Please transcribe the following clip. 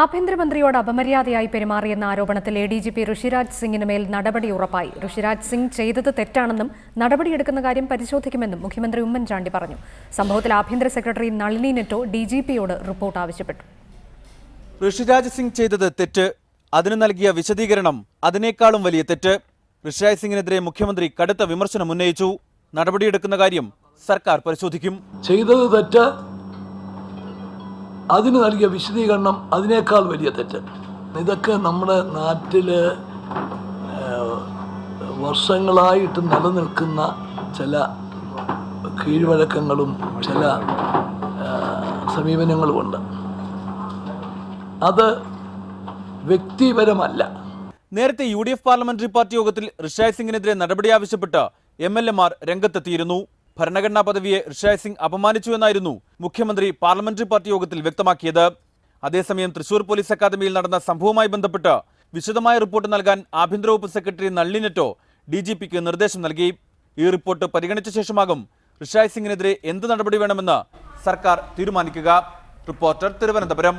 ആഭ്യന്തരമന്ത്രിയോട് അപമര്യാദയായി പെരുമാറിയെന്ന ആരോപണത്തിൽ A D G P Rishiraj സിംഗിന് മേൽ നടപടി ഉറപ്പായി. ഋഷിരാജ് സിംഗ് ചെയ്തത് തെറ്റാണെന്നും നടപടിയെടുക്കുന്ന കാര്യം പരിശോധിക്കുമെന്നും മുഖ്യമന്ത്രി ഉമ്മൻചാണ്ടി പറഞ്ഞു. സംഭവത്തിൽ ആഭ്യന്തര secretary Nalini Netto D G പിയോട് report ആവശ്യപ്പെട്ടു. ഋഷിരാജ് സിംഗ് ചെയ്തത് തെറ്റ്. അതിന് നൽകിയ വിശദീകരണം അതിനേക്കാളും വലിയ തെറ്റ്. ഋഷിരാജ് സിംഗിനെതിരെ മുഖ്യമന്ത്രി കടുത്ത വിമർശനം ഉന്നയിച്ചു. നടപടിയെടുക്കുന്ന കാര്യം സർക്കാർ പരിശോധിക്കും. ചെയ്തത് തെറ്റ്. അതിന് നൽകിയ വിശദീകരണം അതിനേക്കാൾ വലിയ തെറ്റ്. ഇതൊക്കെ നമ്മുടെ നാട്ടിൽ വർഷങ്ങളായിട്ട് നിലനിൽക്കുന്ന ചില കീഴ്വഴക്കങ്ങളും ചില സമീപനങ്ങളുമുണ്ട്. അത് വ്യക്തിപരമല്ല. നേരത്തെ U D F parliamentary party യോഗത്തിൽ ഋഷായ് സിംഗിനെതിരെ നടപടി ആവശ്യപ്പെട്ട് എം എൽ എമാർ രംഗത്തെത്തിയിരുന്നു. ഭരണഘടനാ പദവിയെ ഋഷായ് സിംഗ് അപമാനിച്ചു എന്നായിരുന്നു മുഖ്യമന്ത്രി പാർലമെന്ററി പാർട്ടി യോഗത്തിൽ വ്യക്തമാക്കിയത്. അതേസമയം തൃശൂർ പോലീസ് അക്കാദമിയിൽ നടന്ന സംഭവവുമായി ബന്ധപ്പെട്ട് വിശദമായ റിപ്പോർട്ട് നൽകാൻ ആഭ്യന്തര വകുപ്പ് സെക്രട്ടറി നള്ളിനെറ്റോ ഡി ജി പിക്ക് നിർദ്ദേശം നൽകി. ഈ റിപ്പോർട്ട് പരിഗണിച്ച ശേഷമാകും ഋഷായ് സിംഗിനെതിരെ എന്ത് നടപടി വേണമെന്ന് സർക്കാർ തീരുമാനിക്കുക. റിപ്പോർട്ടർ തിരുവനന്തപുരം.